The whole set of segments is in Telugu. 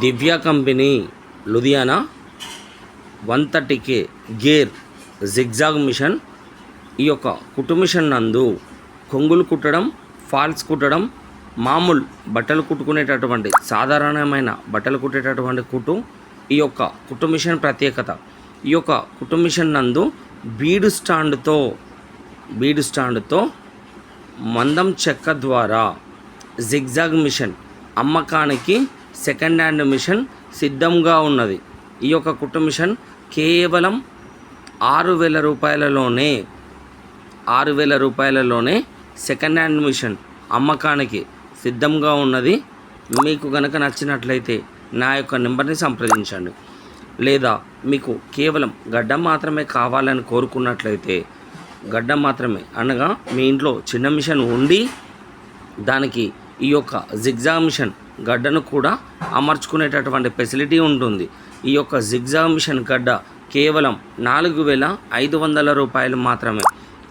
Divya company Ludhiana one thirty K gear zigzag machine ఈ యొక్క కుట్టు మిషన్ నందు కొంగులు కుట్టడం ఫాల్స్ కుట్టడం మామూలు బట్టలు కుట్టుకునేటటువంటి సాధారణమైన బట్టలు కుట్టేటటువంటి కుట్టు ఈ యొక్క కుట్టు మిషన్ ప్రత్యేకత. ఈ యొక్క కుట్టు మిషన్ నందు బీడు స్టాండ్తో బీడు స్టాండ్తో మందం చెక్క ద్వారా జిగ్జాగ్ మిషన్ అమ్మకానికి సెకండ్ హ్యాండ్ మిషన్ సిద్ధంగా ఉన్నది. ఈ యొక్క కుట్టు మిషన్ కేవలం ఆరు వేల రూపాయలలోనే ఆరు వేల రూపాయలలోనే సెకండ్ హ్యాండ్ మిషన్ అమ్మకానికి సిద్ధంగా ఉన్నది. మీకు కనుక నచ్చినట్లయితే నా యొక్క నెంబర్ని సంప్రదించండి. లేదా మీకు కేవలం గడ్డం మాత్రమే కావాలని కోరుకున్నట్లయితే గడ్డం మాత్రమే అనగా మీ ఇంట్లో చిన్న మిషన్ ఉండి దానికి ఈ యొక్క జిగ్జా మిషన్ గడ్డను కూడా అమర్చుకునేటటువంటి ఫెసిలిటీ ఉంటుంది. ఈ యొక్క జిగ్జా మిషన్ గడ్డ కేవలం నాలుగు వేల ఐదు వందల రూపాయలు మాత్రమే.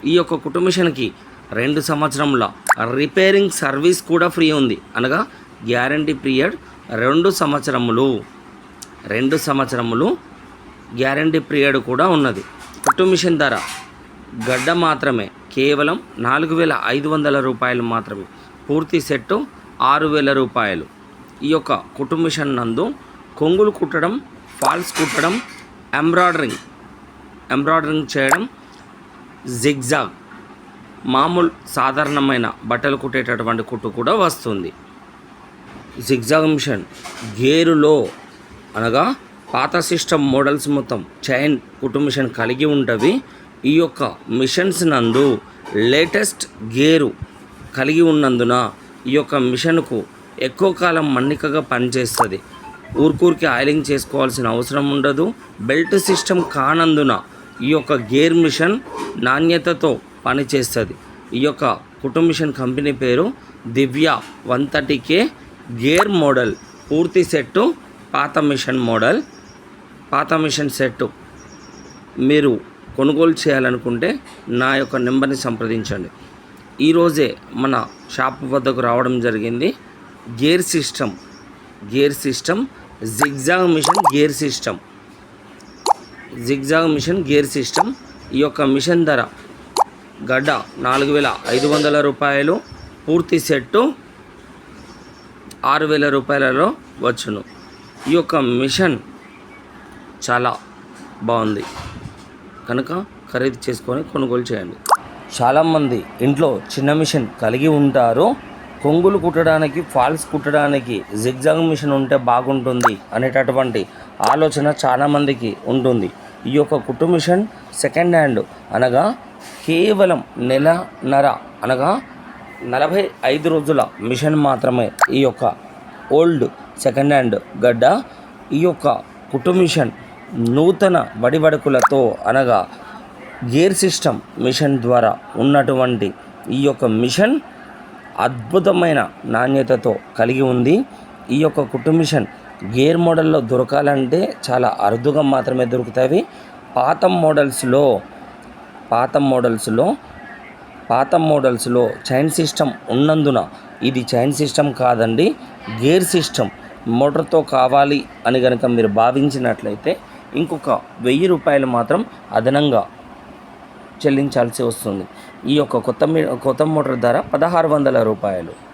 ఈ యొక్క కుటుంబిషన్కి మిషన్కి రెండు సంవత్సరముల రిపేరింగ్ సర్వీస్ కూడా ఫ్రీ ఉంది. అనగా గ్యారంటీ పీరియడ్ రెండు సంవత్సరములు. రెండు సంవత్సరములు గ్యారంటీ పీరియడ్ కూడా ఉన్నది. కుట్టు మిషన్ ధర గడ్డ మాత్రమే కేవలం నాలుగు వేల ఐదు వందల రూపాయలు మాత్రమే. పూర్తి సెట్టు ఆరు వేల రూపాయలు. ఈ యొక్క కుటుంబ మిషన్ నందు కొంగులు కుట్టడం ఫాల్స్ కుట్టడం ఎంబ్రాయిడరింగ్ ఎంబ్రాయిడరింగ్ చేయడం జిగ్జాగ్. మామూలు సాధారణమైన బట్టలు కుట్టేటటువంటి కుట్టు కూడా వస్తుంది. జిగ్జాగ్ మిషన్ గేరులో అనగా పాత సిస్టమ్ మోడల్స్ మొత్తం చైన్ కుట్టు మిషన్ కలిగి ఉంటవి ఈ యొక్క మిషన్స్ నందు లేటెస్ట్ గేరు కలిగి ఉన్నందున ఈ యొక్క మిషన్కు ఎక్కువ కాలం మన్నికగా పనిచేస్తుంది. ఊరికూరికి ఆయిలింగ్ చేసుకోవాల్సిన అవసరం ఉండదు. బెల్ట్ సిస్టమ్ కానందున ఈ యొక్క గేర్ మిషన్ నాణ్యతతో పనిచేస్తుంది. ఈ యొక్క కుటుంబ మిషన్ కంపెనీ పేరు Divya one thirty K gear model. పూర్తి సెట్టు పాత మిషన్ మోడల్. పాత మిషన్ సెట్టు మీరు కొనుగోలు చేయాలనుకుంటే నా యొక్క నెంబర్ని సంప్రదించండి. ఈరోజే మన షాప్ వద్దకు రావడం జరిగింది. Gear system gear system zigzag machine gear system. Zigzag machine gear system. ఈ యొక్క మిషన్ ధర గడ్డ నాలుగు వేల ఐదు వందల రూపాయలు పూర్తి సెట్టు ఆరు వేల రూపాయలలో వచ్చును. ఈ యొక్క మిషన్ చాలా బాగుంది. కనుక ఖరీదు చేసుకొని కొనుగోలు చేయండి. చాలామంది ఇంట్లో చిన్న మిషన్ కలిగి ఉంటారు. కొంగులు కుట్టడానికి ఫాల్స్ కుట్టడానికి జిగ్జాగ్ మిషన్ ఉంటే బాగుంటుంది అనేటటువంటి ఆలోచన చాలామందికి ఉంటుంది. ఈ యొక్క కుట్టు మిషన్ సెకండ్ హ్యాండ్ అనగా కేవలం నెల నర అనగా నలభై ఐదు రోజుల మిషన్ మాత్రమే ఈ యొక్క ఓల్డ్ సెకండ్ హ్యాండ్ గడ్డ. ఈ యొక్క కుట్టు మిషన్ నూతన వడివడుకులతో అనగా గేర్ సిస్టమ్ మిషన్ ద్వారా ఉన్నటువంటి ఈ యొక్క మిషన్ అద్భుతమైన నాణ్యతతో కలిగి ఉంది. ఈ యొక్క కుటుంబ మిషన్ గేర్ మోడల్లో దొరకాలంటే చాలా అరుదుగా మాత్రమే దొరుకుతాయి. పాత మోడల్స్లో పాత మోడల్స్లో పాత మోడల్స్లో చైన్ సిస్టమ్ ఉన్నందున ఇది చైన్ సిస్టమ్ కాదండి గేర్ సిస్టమ్ మోటార్తో కావాలి అని కనుక మీరు భావించినట్లయితే ఇంకొక వెయ్యి రూపాయలు మాత్రం అదనంగా చెల్లించాల్సి వస్తుంది. ఈ యొక్క కొత్త మీ కొత్త మోటార్ ధర పదహారు వందల రూపాయలు.